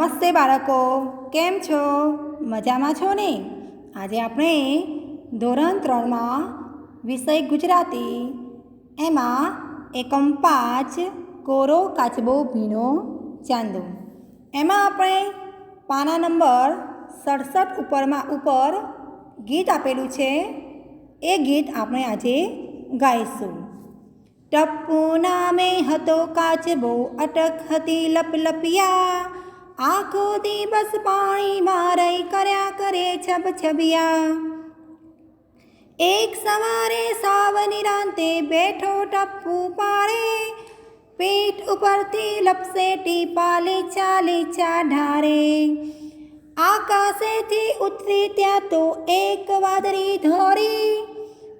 નમસ્તે બાળકો, કેમ છો? મજામાં છો ને? આજે આપણે ધોરણ ત્રણમાં વિષય ગુજરાતી. એમાં એકમ પાંચ કોરો કાચબો ભીનો ચાંદો. એમાં આપણે પાના નંબર સડસઠ ઉપરમાં ઉપર ગીત આપેલું છે. એ ગીત આપણે આજે ગાઈશું. ટપ્પુ નામે હતો કાચબો, અટક હતી લપલપિયા. આખો દિવસ પાણીમાં રહી કર્યા કરે છબ છબિયા. એક સવારે સાવ નિરાંતે બેઠો ટપ્પુ પાડે પેટ ઉપરથી લપસે પાલે ચાલે ચા ઢારે આકાશેથી ઉતરી ત્યાં તો એક વાદળી ધોરી,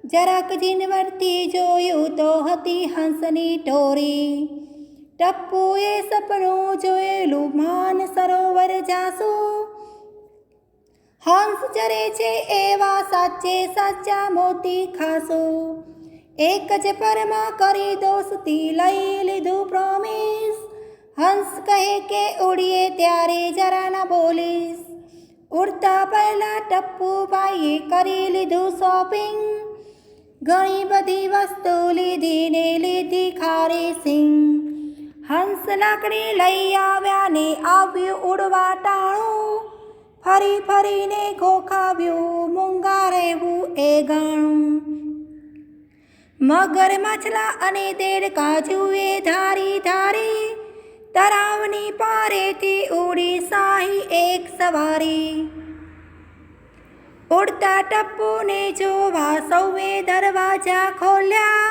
જરાક જીનવરથી જોયું તો હતી હંસની ટોરી ટપ્પુએ સપનું જોયેલું માન સરોવર જાસુ. હંસ ચરે છે એવા સાચે સાચા મોતી ખાસો. એક જ પરમાં કરી દોસ્તી લઈ લીધું પ્રોમિસ હંસ કહે કે ઉડીએ ત્યારે જરા ના બોલીશ. ઉડતા પહેલા ટપ્પુભાઈએ કરી લીધું શોપિંગ ઘણી બધી વસ્તુ લીધી ને લીધી ખારી સિંગ. હંસ લાકડી લઈ આવ્યા ને આવ્યું ઉડવા ટાણું. ફરી ફરીને ખોખાવ્યું મૂંગા રહેવું એ ગાણું. મગર માછલા અને દેડકા જુએ ધારી ધારી તરાવની પારેથી ઉડી સાહી એક સવારી. ઉડતા ટપ્પુને જોવા સૌએ દરવાજા ખોલ્યા.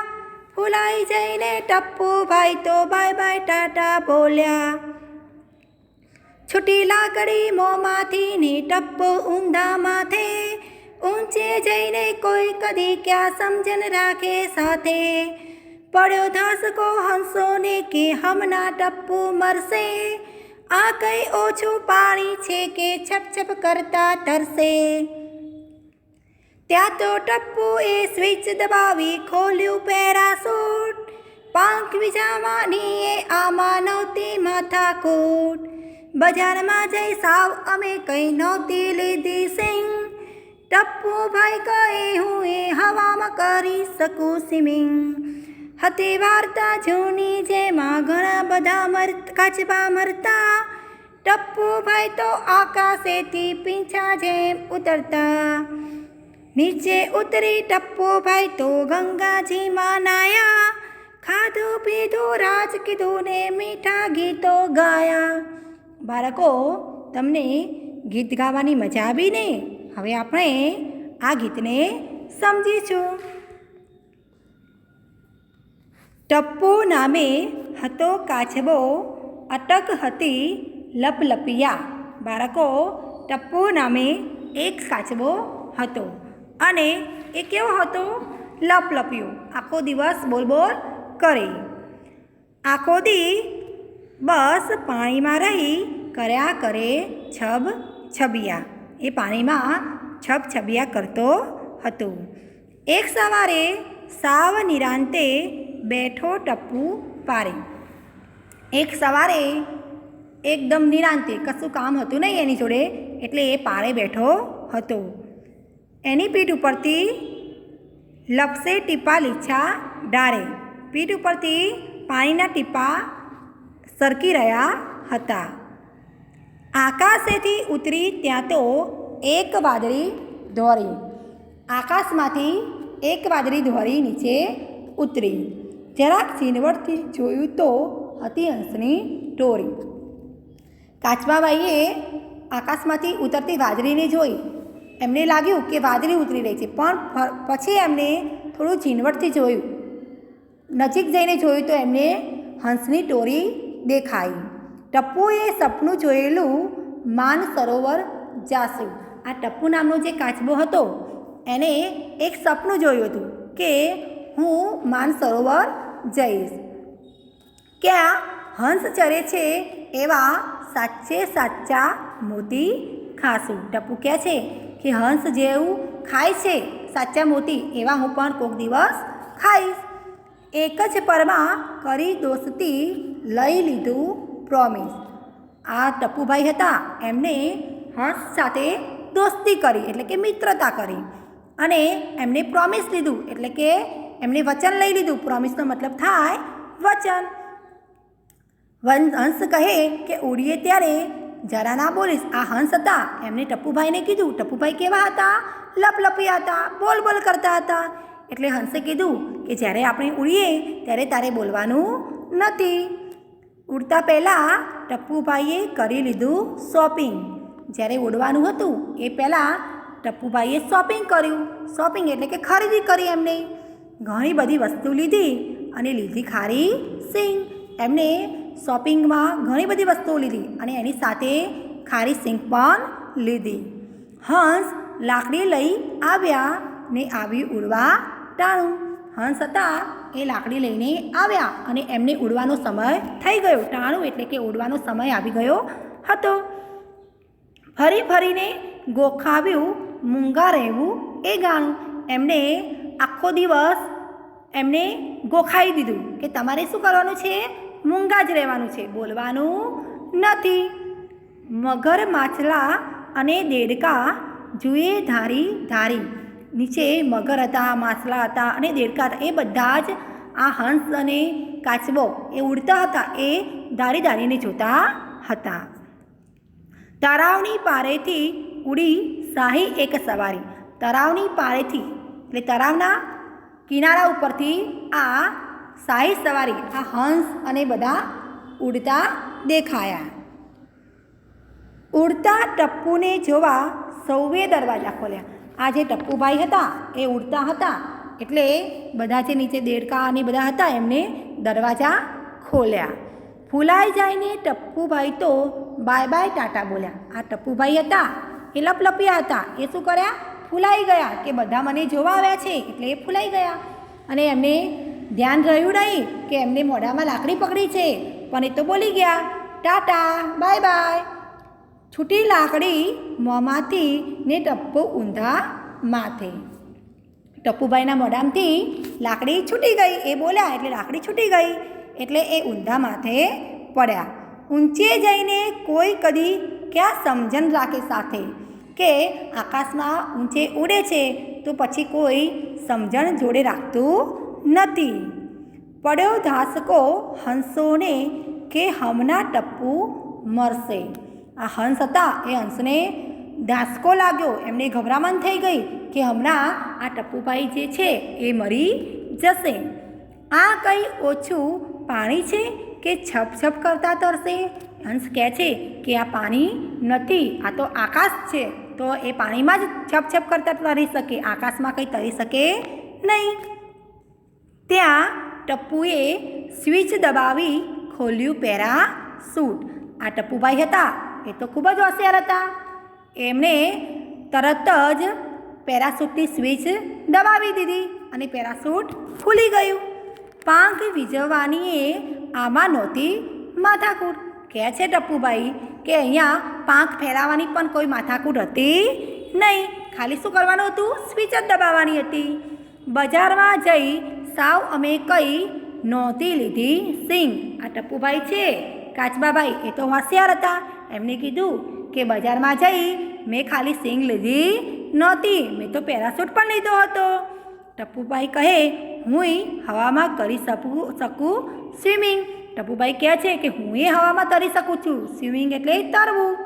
ફૂલાઈ જઈને ટપ્પુ ભાઈ તો બાય બાય ટાટા બોલ્યા. છૂટી લાકડી મોંમાંથી ને ટપ્પો ઊંધા માથે ઊંચે જઈને કોઈ કદી ક્યાં સમજન રાખે સાથે. પડ્યો ધાસકો હંસોને કે હમણાં ટપ્પુ મરશે, આ કઈ ઓછું પાણી છે કે છપ છપ કરતા તરસે ત્યાં તો ટપ્પુએ સ્વિચ દબાવી ખોલ્યું પેરાસૂટ. પાંખ વિજાવાની એ આમાં નહોતી માથાકૂટ. બજારમાં જઈ સાવ અમે કંઈ નહોતી લીધી સિંગ. ટપ્પુ ભાઈ કહે, હું એ હવામાં કરી શકું સ્વિમિંગ હતી વાર્તા જૂની જેમાં ઘણા બધા મર, કાચબા મરતા. ટપ્પુ ભાઈ તો આકાશેથી પીંછા જેમ ઉતરતા. નીચે ઉતરી ટપ્પો ભાઈ તો ગંગાજીમાં નાયા ખાધું પીધું રાજ કીધું ને મીઠા ગીતો ગાયા. બાળકો, તમને ગીત ગાવાની મજા આવી ને? હવે આપણે આ ગીતને સમજીશું. ટપ્પુ નામે હતો કાચબો અટક હતી લપલપિયા. બાળકો, ટપ્પુ નામે એક કાચબો હતો. અને એ કેવો હતો? લપલપ્યો. આખો દિવસ બોલ બોલ કરે. આખો દી બસ પાણીમાં રહી કર્યા કરે છબ છબિયા. એ પાણીમાં છબ છબિયા કરતો હતો. એક સવારે સાવ નિરાંતે બેઠો ટપ્પુ પારે એક સવારે એકદમ નિરાંતે, કશું કામ હતું નહીં એની જોડે, એટલે એ પારે બેઠો હતો. એની પીઠ ઉપરથી લપસે ટીપા લીછા ડારે. પીઠ ઉપરથી પાણીના ટીપા સરકી રહ્યા હતા. આકાશેથી ઉતરી ત્યાં તો એક વાદળી ધોરી. આકાશમાંથી એક વાદળી ધોરી નીચે ઉતરી. જરાક ઝીણવટથી જોયું તો હતી હંસની ટોરી કાચબાબાઈએ આકાશમાંથી ઉતરતી વાદળીને જોઈ. એમને લાગ્યું કે વાદળી ઉતરી રહી છે, પણ પછી એમને થોડું ઝીણવટથી જોયું. નજીક જઈને જોયું તો એમને હંસની ટોરી દેખાઈ. ટપ્પુએ સપનું જોયેલું માન સરોવર જાસુ આ ટપ્પુ નામનો જે કાચબો હતો, એને એક સપનું જોયું હતું કે હું માન સરોવર જઈશ. ક્યાં હંસ ચરે છે એવા સાચે સાચા મોતી ખાશું. ટપ્પુ કહે છે કે હંસ જેવું ખાય છે, સાચા મોતી, એવા હું પણ કોઈક દિવસ ખાઈશ. એક જ પરમાં કરી દોસ્તી લઈ લીધું પ્રોમિસ આ ટપુભાઈ હતા, એમને હંસ સાથે દોસ્તી કરી, એટલે કે મિત્રતા કરી. અને એમને પ્રોમિસ લીધું, એટલે કે એમને વચન લઈ લીધું. પ્રોમિસનો મતલબ થાય વચન. હંસ કહે કે ઉડીએ ત્યારે જરા ના બોલીશ, આ હંસ હતા. એમને ટપ્પુભાઈને કીધું, ટપ્પુભાઈ કેવા હતા? લપલપિયા હતા, બોલ બોલ કરતા હતા. એટલે હંસે કીધું કે, જ્યારે આપણે ઉડીએ, ત્યારે તારે બોલવાનું નથી. ઉડતા પહેલાં ટપ્પુભાઈએ કરી લીધું શોપિંગ જ્યારે ઉડવાનું હતું, એ પહેલાં ટપ્પુભાઈએ શોપિંગ કર્યું. શોપિંગ એટલે કે ખરીદી કરી એમને. ઘણી બધી વસ્તુ લીધી અને લીધી ખારી સિંગ એમને શોપિંગમાં ઘણી બધી વસ્તુઓ લીધી અને એની સાથે ખારી સિંક પણ લીધી. હંસ લાકડી લઈ આવ્યા ને આવી ઉડવા ટાણું. હંસ હતા એ લાકડી લઈને આવ્યા અને એમને ઉડવાનો સમય થઈ ગયો. ટાણું એટલે કે ઉડવાનો સમય આવી ગયો હતો. ફરી ફરીને ગોખાવ્યું મૂંગા રહેવું એ ગાણું. એમને આખો દિવસ એમને ગોખાઈ દીધું કે તમારે શું કરવાનું છે? મૂંગા જ રહેવાનું છે. બોલવાનું નથી. મગર માછલા અને દેડકા જુએ ધારી ધારી. નીચે મગર હતા, માછલા હતા અને દેડકા હતા. એ બધા જ આ હંસ અને કાચબો એ ઉડતા હતા. એ ધારી ધારીને જોતા હતા. તળાવની પારેથી ઉડી શાહી એક સવારી. તળાવની પારેથી, એટલે તળાવના કિનારા ઉપરથી આ શાહી સવારી આ હંસ અને બધા ઉડતા દેખાયા. ઉડતા ટપ્પુને જોવા સૌએ દરવાજા ખોલ્યા. આ જે ટપ્પુભાઈ હતા, એ ઉડતા હતા. એટલે બધા જે નીચે દેડકા અને બધા હતા, એમને દરવાજા ખોલ્યા. ફૂલાઈ જાયને ટપ્પુભાઈ તો બાય બાય ટાટા બોલ્યા. આ ટપ્પુભાઈ હતા, એ લપલપ્યા હતા. એ શું કર્યા? ફૂલાઈ ગયા કે બધા મને જોવા આવ્યા છે, એટલે એ ફૂલાઈ ગયા. અને એમને ધ્યાન રહ્યું નહીં કે એમને મોઢામાં લાકડી પકડી છે. પણ એ તો બોલી ગયા, ટાટા, બાય બાય. છૂટી લાકડી મોંમાંથી ને ટપ્પુ ઊંધા માથે. ટપ્પુભાઈના મોઢામાંથી લાકડી છૂટી ગઈ, એ બોલ્યા, એટલે લાકડી છૂટી ગઈ. એટલે એ ઊંધા માથે પડ્યા. ઊંચે જઈને કોઈ કદી ક્યાં સમજણ રાખે સાથે કે આકાશમાં ઊંચે ઉડે છે, તો પછી કોઈ સમજણ જોડે રાખતું નથી. પડ્યો ધાસકો હંસોને કે હમણાં ટપ્પુ મરશે. આ હંસ હતા, એ હંસને ધાસકો લાગ્યો. એમને ગભરામણ થઈ ગઈ કે હમણાં આ ટપ્પુભાઈ જે છે, એ મરી જશે. આ કંઈ ઓછું પાણી છે કે છપ છપ કરતા તરશે? હંસ કહે છે કે આ પાણી નથી, આ તો આકાશ છે. તો એ પાણીમાં જ છપ છપ કરતા તરી શકે, આકાશમાં કંઈ તરી શકે નહીં. ત્યાં ટપ્પુએ સ્વિચ દબાવી ખોલ્યું પેરા સૂટ. આ ટપ્પુભાઈ હતા. એ તો ખૂબ જ હોશિયાર હતા. એમણે તરત જ પેરાસૂટની સ્વિચ દબાવી દીધી અને પેરાસૂટ ખુલી ગયું. પાંખ વીજવાનીએ આમાં નહોતી માથાકૂટ. કહે છે ટપ્પુભાઈ કે અહીંયા પાંખ ફેરાવાની પણ કોઈ માથાકૂટ હતી નહીં. ખાલી શું કરવાનું હતું? સ્વિચ જ દબાવવાની હતી. બજારમાં જઈ સાવ અમે કઈ નહોતી લીધી સિંગ. આ ટપ્પુભાઈ છે. કાચબાભાઈ, એ તો હોશિયાર હતા. એમને કીધું કે બજારમાં જઈ મેં ખાલી સિંગ લીધી નહોતી. મેં તો પેરાસૂટ પણ લીધો હતો. ટપ્પુભાઈ કહે, હુંય હવામાં કરી શકું શકું સ્વિમિંગ. ટપ્પુભાઈ કહે છે કે હું એ હવામાં તરી શકું છું. સ્વિમિંગ એટલે તરવું.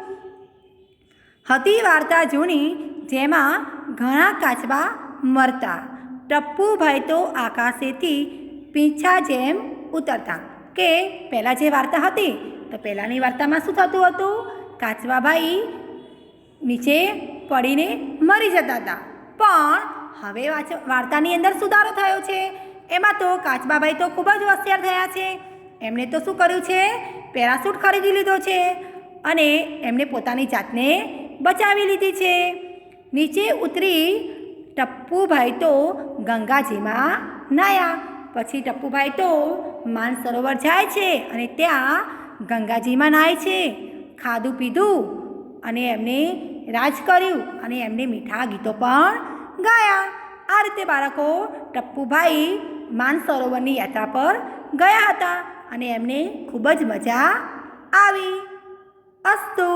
હતી વાર્તા જૂની જેમાં ઘણા કાચબા મરતા. ટપ્પુભાઈ તો આકાશેથી પીંછા જેમ ઉતરતા કે પહેલાં જે વાર્તા હતી, તો પહેલાંની વાર્તામાં શું થતું હતું? કાચબાભાઈ નીચે પડીને મરી જતા હતા. પણ હવે વાર્તાની અંદર સુધારો થયો છે. એમાં તો કાચબાભાઈ તો ખૂબ જ હોશિયાર થયા છે. એમણે તો શું કર્યું છે? પેરાસૂટ ખરીદી લીધો છે અને એમણે પોતાની જાતને બચાવી લીધી છે. નીચે ઉતરી ટપ્પુભાઈ તો ગંગાજીમાં નાયા. પછી ટપ્પુભાઈ તો માનસરોવર જાય છે અને ત્યાં ગંગાજીમાં નાય છે. ખાધું પીધું અને એમને રાજ કર્યું અને એમને મીઠા ગીતો પણ ગાયા. આ રીતે બાળકો ટપ્પુભાઈ માનસરોવરની યાત્રા પર ગયા હતા અને એમને ખૂબ જ મજા આવી. અસ્તુ!